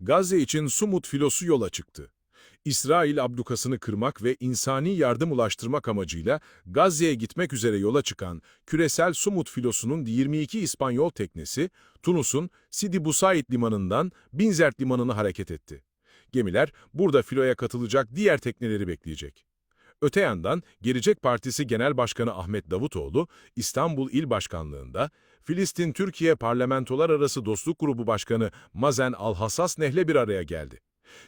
Gazze için Sumut filosu yola çıktı. İsrail ablukasını kırmak ve insani yardım ulaştırmak amacıyla Gazze'ye gitmek üzere yola çıkan küresel Sumut filosunun 22 İspanyol teknesi, Tunus'un Sidi Busaid limanından Binzert limanına hareket etti. Gemiler burada filoya katılacak diğer tekneleri bekleyecek. Öte yandan Gelecek Partisi Genel Başkanı Ahmet Davutoğlu, İstanbul İl Başkanlığında, Filistin-Türkiye Parlamentolar Arası Dostluk Grubu Başkanı Mazen Alhassas Nehle bir araya geldi.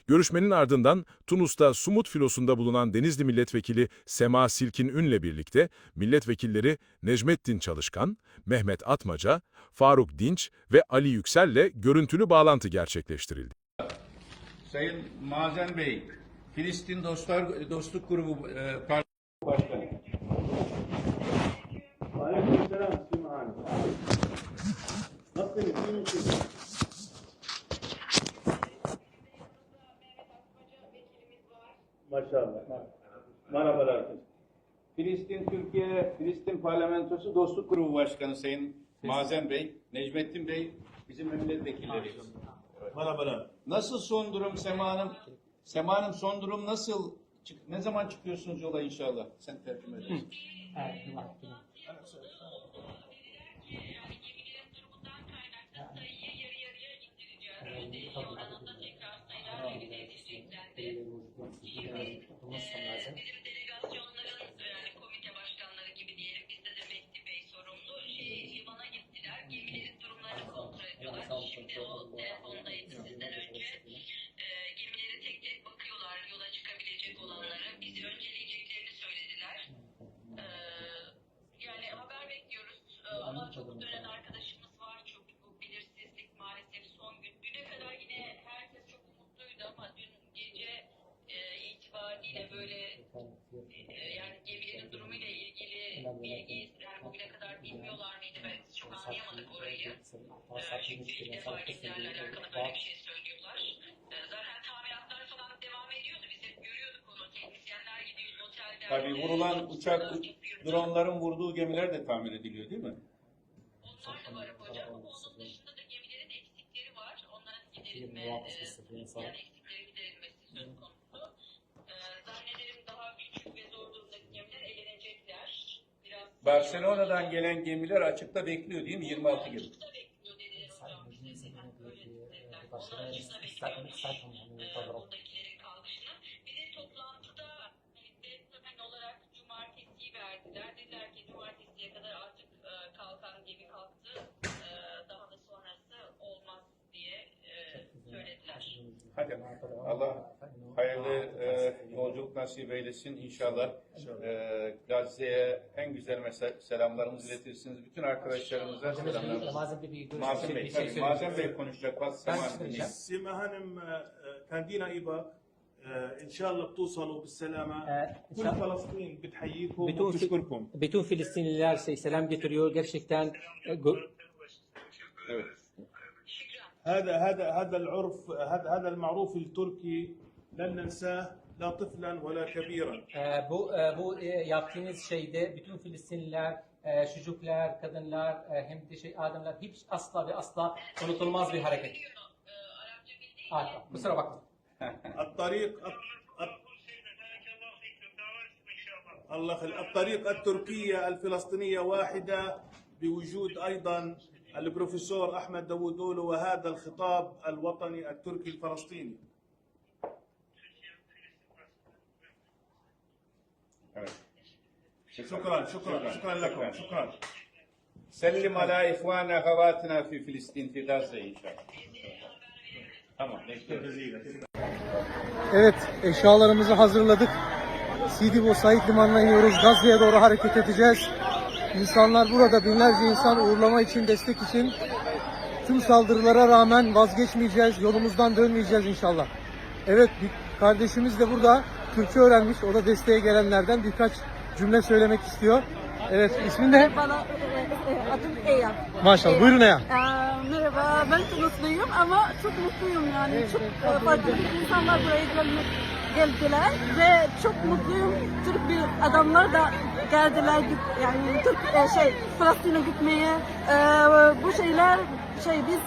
Görüşmenin ardından Tunus'ta Sumut filosunda bulunan Denizli Milletvekili Sema Silkin Ün'le birlikte milletvekilleri Necmettin Çalışkan, Mehmet Atmaca, Faruk Dinç ve Ali Yüksel'le görüntülü bağlantı gerçekleştirildi. Sayın Mazen Bey, Filistin Dostlar Dostluk Grubu e, Başkanı. Aleykümselam Sinan. Nasılsınız? İyi misiniz? Maşallah. Merhabalar. Filistin Türkiye Filistin Parlamentosu Dostluk Grubu Başkanı Sayın Mazen Bey, Necmettin Bey bizim milletvekilleriyiz. Merhabalar. Nasıl son durum Sema Hanım? Sema Hanım son durum nasıl? Çık- Ne zaman çıkıyorsunuz yola inşallah? Sen tercüme edersin. Bizim yani gemilerin durumuyla ilgili bilgi yani bugüne kadar bilmiyorlar mıydı? Ben çok anlayamadık orayı. E, çünkü ilk defa gemilerle alakalı böyle bir şey söylüyorlar. E, zaten tamiratlar falan devam ediyordu. Biz hep görüyorduk onu. Teknisyenler gidiyor otelde. Tabii vurulan uçak, dronların vurduğu gemiler de tamir ediliyor değil mi? Onlar da var hocam. Ama onun dışında da gemilerin eksikleri var. Onların giderilme, e, yani Barcelona'dan gelen gemiler açıkta bekliyor değil mi? 26 gemi. Açıkta bekliyor dediler hocam. İşte öyle dediler. Onlar açıkta bekliyormuş. E, oradakilerin kalkışını. Bir de toplantıda deadline olarak cumartesiyi verdiler. Dediler ki cumartesiye kadar artık e, gemi kalktı. E, daha da sonrası olmaz diye söylediler. Hadi Allah nasip eylesin inşallah. E, Gazze'ye en güzel mesa- selamlarımızı iletirsiniz. Bütün arkadaşlarımıza selamlarımızı. Mazen Bey bir tabii konuşacak. Bak Ben Sema çıkacağım. سيما هانم آه، كان دينا إيباك آه، إن شاء الله بتوصلوا بالسلامة آه، إن كل شاء- فلسطين بتحييكم Bütün, وبتشكركم bütün Filistinliler şey, selam getiriyor. Gerçekten e, gö- Evet. هذا هذا هذا العرف هذا هذا المعروف التركي لن ننساه لا طفلا ولا كبيرا e, bu e, bu e, yaptığınız şeyde bütün Filistinliler, e, çocuklar, kadınlar, e, hem de şey adamlar hiç asla ve asla unutulmaz bir hareket. Harika. Kusura bakma. الطريق الط- الط- الله الطريق التركية الفلسطينية واحدة بوجود أيضا البروفيسور أحمد داوودولو وهذا الخطاب الوطني التركي الفلسطيني Evet. Şükran, şükran, şükranla kon, şükran. Sellim ala ihvana gavatina fi Filistin, fi Gazze inşallah. Tamam, bekliyoruz. Evet, eşyalarımızı hazırladık. Sidibo Said Limanı'na iniyoruz. Gazze'ye doğru hareket edeceğiz. İnsanlar burada, binlerce insan uğurlama için, destek için. Tüm saldırılara rağmen vazgeçmeyeceğiz, yolumuzdan dönmeyeceğiz inşallah. Evet, kardeşimiz de burada. Türkçe öğrenmiş. O da desteğe gelenlerden birkaç cümle söylemek istiyor. Evet, ismin ne? Bana e, e, adım Eya. Maşallah. Buyurun Eya. Ee, merhaba, ben Tunusluyum ama çok mutluyum yani. Çok e, farklı insanlar buraya gelmek geldiler ve çok mutluyum. Türk bir adamlar da geldiler yani Türk şey Filistin'e gitmeye. Bu şeyler şey biz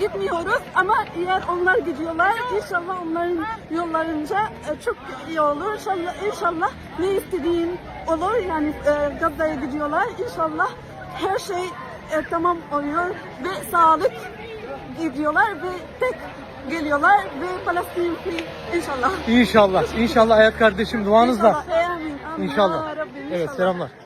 gitmiyoruz ama eğer onlar gidiyorlar inşallah onların yollarınca e, çok iyi olur. İnşallah, inşallah ne istediğin olur yani e, Gazze'ye gidiyorlar. İnşallah her şey e, tamam oluyor ve sağlık gidiyorlar ve tek geliyorlar ve Palestin free inşallah. İnşallah. İnşallah hayat kardeşim duanızla. İnşallah. Amin. Amin. İnşallah. Ya Rabbi, Evet inşallah. selamlar.